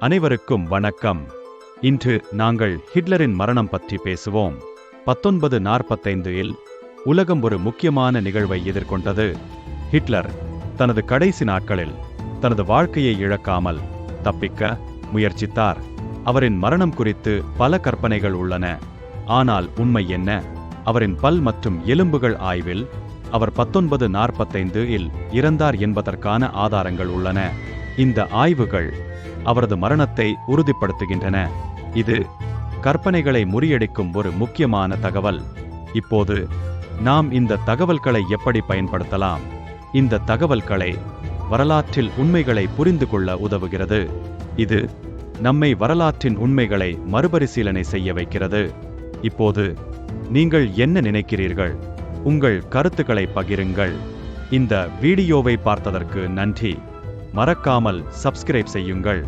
அனைவருக்கும் வணக்கம். இன்று நாங்கள் ஹிட்லரின் மரணம் பற்றி பேசுவோம். பத்தொன்பது நாற்பத்தைந்து இல் உலகம் ஒரு முக்கியமான நிகழ்வை எதிர்கொண்டது. ஹிட்லர் தனது கடைசி நாட்களில் தனது வாழ்க்கையை இழக்காமல் தப்பிக்க முயற்சித்தார். அவரின் மரணம் குறித்து பல கற்பனைகள் உள்ளன. ஆனால் உண்மை என்ன? அவரின் பல் மற்றும் எலும்புகள் ஆய்வில் அவர் பத்தொன்பது நாற்பத்தைந்து இல் இறந்தார் என்பதற்கான ஆதாரங்கள் உள்ளன. இந்த ஆய்வுகள் அவரது மரணத்தை உறுதிப்படுத்துகின்றன. இது கற்பனைகளை முறியடிக்கும் ஒரு முக்கியமான தகவல். இப்போது நாம் இந்த தகவல்களை எப்படி பயன்படுத்தலாம்? இந்த தகவல்களை வரலாற்றில் உண்மைகளை புரிந்து கொள்ள உதவுகிறது. இது நம்மை வரலாற்றின் உண்மைகளை மறுபரிசீலனை செய்ய வைக்கிறது. இப்போது நீங்கள் என்ன நினைக்கிறீர்கள்? உங்கள் கருத்துக்களை பகிருங்கள். இந்த வீடியோவை பார்த்ததற்கு நன்றி. மறக்காமல் சப்ஸ்கிரைப் செய்யுங்கள்.